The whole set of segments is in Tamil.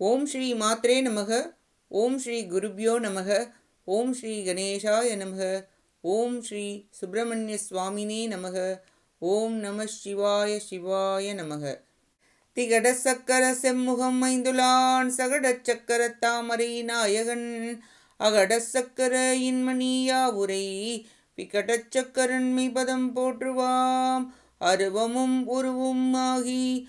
ஓம் ஸ்ரீ மாத்ரே நமக ஓம் ஸ்ரீ குருப்யோ நமக ஓம் ஸ்ரீ கணேஷாய நமக ஓம் ஸ்ரீ சுப்பிரமணிய சுவாமினே நமக ஓம் நம சிவாய சிவாய நமக. திகட சக்கர செம்முகம் ஐந்துலான் சகட சக்கர தாமரை நாயகன் அகட சக்கர இன்மணியாவுரை விகடச் சக்கரன் மெய்பதம் போற்றுவாம் அருவமும் உருவும் ஆகி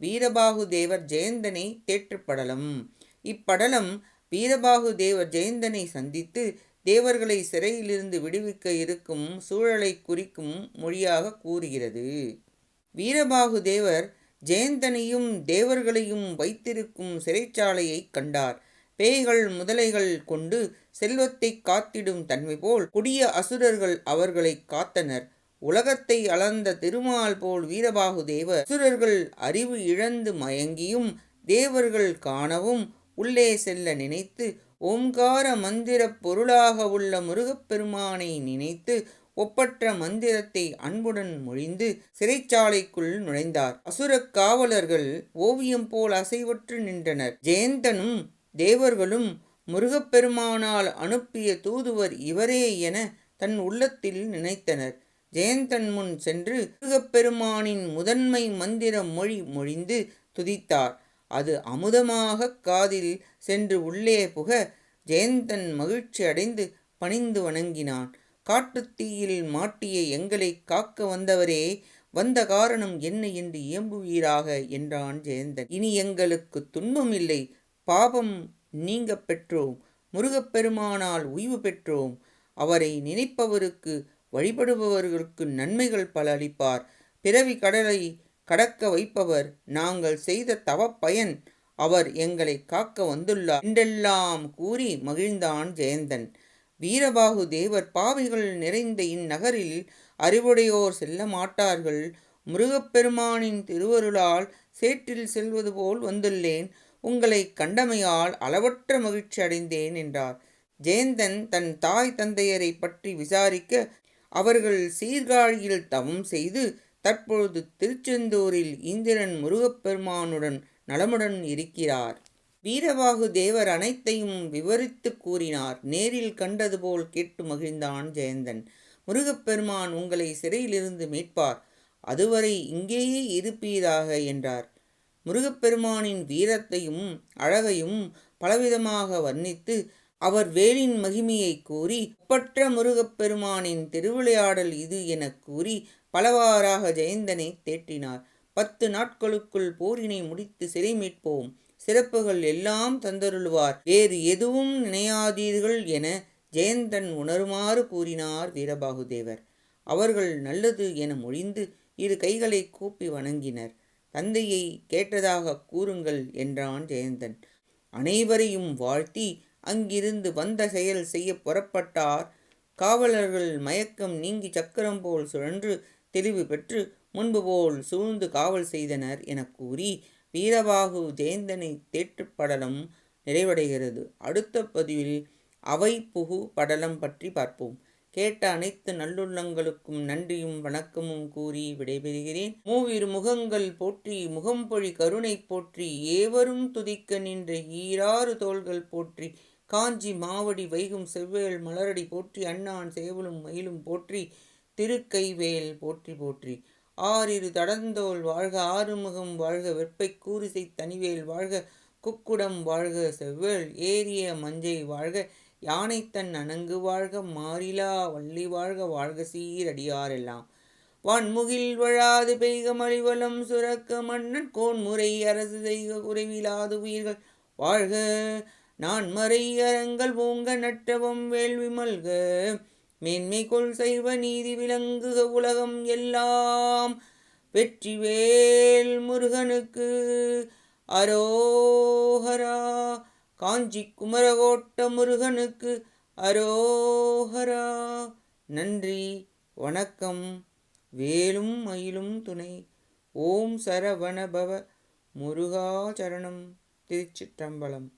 வீரபாகு தேவர் ஜெயந்தனை தேற்றுப்படலம். இப்படலம் வீரபாகு தேவர் ஜெயந்தனை சந்தித்து தேவர்களை சிறையிலிருந்து விடுவிக்க இருக்கும் சூழலை குறிக்கும் மொழியாக கூறுகிறது. வீரபாகு தேவர் ஜெயந்தனையும் தேவர்களையும் வைத்திருக்கும் சிறைச்சாலையை கண்டார். பேய்கள் முதலைகள் கொண்டு செல்வத்தை காத்திடும் தன்மை போல் கொடிய அசுரர்கள் அவர்களை காத்தனர். உலகத்தை அளந்த திருமால் போல் வீரபாகு தேவர் அசுரர்கள் அறிவு இழந்து மயங்கியும் தேவர்கள் காணவும் உள்ளே செல்ல நினைத்து ஓம்கார மந்திர பொருளாக உள்ள முருகப்பெருமானை நினைத்து ஒப்பற்ற மந்திரத்தை அன்புடன் மொழிந்து சிறைச்சாலைக்குள் நுழைந்தார். அசுரக் காவலர்கள் ஓவியம் போல் அசைவற்று நின்றனர். ஜெயந்தனும் தேவர்களும் முருகப்பெருமானால் அனுப்பிய தூதுவர் இவரே என தன் உள்ளத்தில் நினைத்தனர். ஜெயந்தன் முன் சென்று முருகப்பெருமானின் முதன்மை மந்திர மொழி மொழிந்து துதித்தார். அது அமுதமாக காதில் சென்று உள்ளே புக ஜெயந்தன் மகிழ்ச்சி அடைந்து பணிந்து வணங்கினான். காட்டுத்தீயில் மாட்டிய எங்களை காக்க வந்தவரே வந்த காரணம் என்ன என்று இயம்புவீராக என்றான் ஜெயந்தன். இனி எங்களுக்கு துன்பம் இல்லை பாபம் நீங்க பெற்றோம் முருகப்பெருமானால் உய்வு பெற்றோம் அவரை நினைப்பவருக்கு வழிபடுபவர்களுக்கு நன்மைகள் பல அளிப்பார் பிறவி கடலை கடக்க வைப்பவர் நாங்கள் செய்த தவப்பயன் அவர் எங்களை காக்க வந்துள்ளார். என்றெல்லாம் கூறி மகிழ்ந்தான் ஜெயந்தன். வீரபாகு தேவர் பாவிகள் நிறைந்த இந்நகரில் அறிவுடையோர் செல்ல மாட்டார்கள். முருகப்பெருமானின் திருவருளால் சேற்றில் செல்வது போல் வந்துள்ளேன். உங்களை கண்டமையால் அளவற்ற மகிழ்ச்சி அடைந்தேன் என்றார். ஜெயந்தன் தன் தாய் தந்தையரை பற்றி விசாரிக்க அவர்கள் சீர்காழியில் தவம் செய்து தற்பொழுது திருச்செந்தூரில் இந்திரன் முருகப்பெருமானுடன் நலமுடன் இருக்கிறார். வீரபாகு தேவர் அனைத்தையும் விவரித்து கூறினார். நேரில் கண்டது போல் கேட்டு மகிழ்ந்தான் ஜெயந்தன் முருகப்பெருமான் உங்களை சிறையிலிருந்து மீட்பார். அதுவரை இங்கேயே இருப்பீராக என்றார். முருகப்பெருமானின் வீரத்தையும் அழகையும் பலவிதமாக வர்ணித்து அவர் வேலின் மகிமையை கூறி ஒப்பற்ற முருகப்பெருமானின் திருவிளையாடல் இது எனக் கூறி பலவாறாக ஜெயந்தனை தேற்றினார். பத்து நாட்களுக்குள் போரினை முடித்து சிறை மீட்போம். சிறப்புகள் எல்லாம் தந்தருள்வார். வேறு எதுவும் நினையாதீர்கள் என ஜெயந்தன் உணருமாறு கூறினார் வீரபாகுதேவர். அவர்கள் நல்லது என மொழிந்து இரு கைகளை கூப்பி வணங்கினர். தந்தையை கேட்டதாக கூறுங்கள் என்றான் ஜெயந்தன். அனைவரையும் வாழ்த்தி அங்கிருந்து வந்த செயல் செய்ய புறப்பட்டார். காவலர்கள் மயக்கம் நீங்கி சக்கரம் போல் சுழன்று தெளிவு பெற்று முன்பு போல் சூழ்ந்து காவல் செய்தனர் என கூறி வீரபாகு ஜெயந்தனை தேற்றுப்படலம் நிறைவடைகிறது. அடுத்த பதிவில் அவை புகு படலம் பற்றி பார்ப்போம். கேட்ட அனைத்து நல்லுள்ளங்களுக்கும் நன்றியும் வணக்கமும் கூறி விடைபெறுகிறேன். மூவிரு முகங்கள் போற்றி முகம்பொழி கருணை போற்றி ஏவரும் துதிக்க நின்ற ஈராறு தோள்கள் போற்றி காஞ்சி மாவடி வைகும் செவ்வேல் மலரடி போற்றி அண்ணான் சேவலும் மயிலும் போற்றி திருக்கைவேல் போற்றி போற்றி. ஆறிரு தடந்தோல் வாழ்க ஆறுமுகம் வாழ்க வெப்பை கூரிசை தனிவேல் வாழ்க குக்குடம் வாழ்க செவ்வேல் ஏரிய மஞ்சை வாழ்க யானை தன் அணங்கு வாழ்க மாறிலா வள்ளி வாழ்க வாழ்க சீரடியாரெல்லாம் வான்முகில் வழாது பெய்க மலிவலம் சுரக்க மன்னன் கோன்முறை அரசு செய்க குறைவிலாது உயிர்கள் வாழ்க. நான் மறை அரங்கல் ஓங்க நட்டவம் வேள்வி மல்க மேன்மை கொள் செய்வ நீதி விளங்குக உலகம் எல்லாம். வெற்றிவேல் முருகனுக்கு அரோஹரா காஞ்சி குமரகோட்ட முருகனுக்கு அரோஹரா. நன்றி வணக்கம். வேலும் மயிலும் துணை. ஓம் சரவணபவ முருகாச்சரணம் திருச்சிற்றம்பலம்.